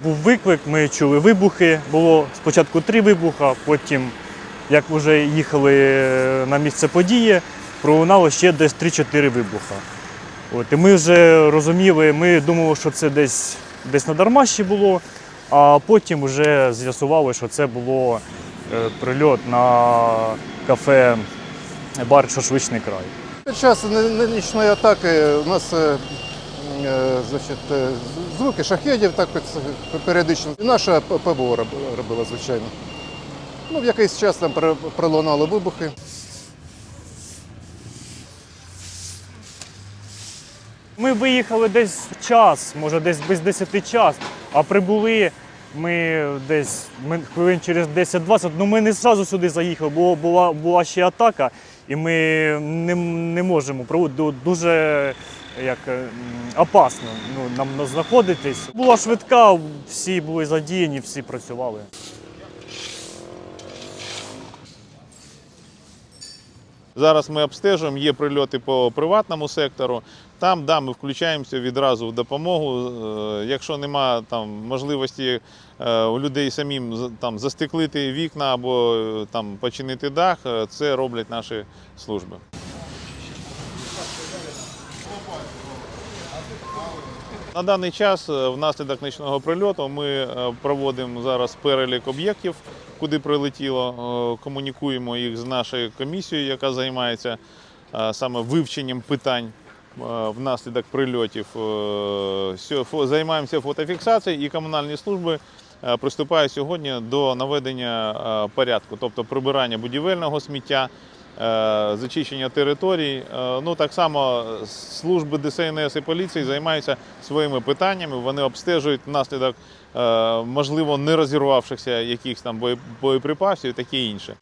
Був виклик, ми чули вибухи. Було спочатку три вибуха, потім, як вже їхали е, на місце події, пролунало ще десь 3-4 вибуха. От, і ми вже розуміли, ми думали, що це десь, десь на Дармащі було, а потім вже з'ясували, що це було е, прильот на кафе бар Шашличний край. Під час нинішньої атаки у нас е, значить, е, звуки шахедів так е, періодично. І наша П- ПБО робила, звичайно. Ну, в якийсь час там пролунали вибухи. Ми виїхали десь в час, може десь без 10 час, а прибули ми десь хвилин через 10-20. Ну ми не одразу сюди заїхали, бо була, була ще атака, і ми не, не можемо дуже як, е, опасно ну, нам знаходитись. Була швидка, всі були задіяні, всі працювали. Зараз ми обстежуємо, є прильоти по приватному сектору. Там да, ми включаємося відразу в допомогу. Е, Якщо нема там можливості е, у людей самим там застеклити вікна або там починити дах, це роблять наші служби. На даний час е, внаслідок нічного прильоту ми е, проводимо зараз перелік об'єктів, куди прилетіло, е, комунікуємо їх з нашою комісією, яка займається саме вивченням питань внаслідок прильотів. Займаємося фотофіксацією і комунальні служби приступають сьогодні до наведення порядку, тобто прибирання будівельного сміття, зачищення територій. Е, Ну так само служби ДСНС і поліції займаються своїми питаннями. Вони обстежують внаслідок е, можливо не розірвавшихся якихось там боєприпасів і таке інше.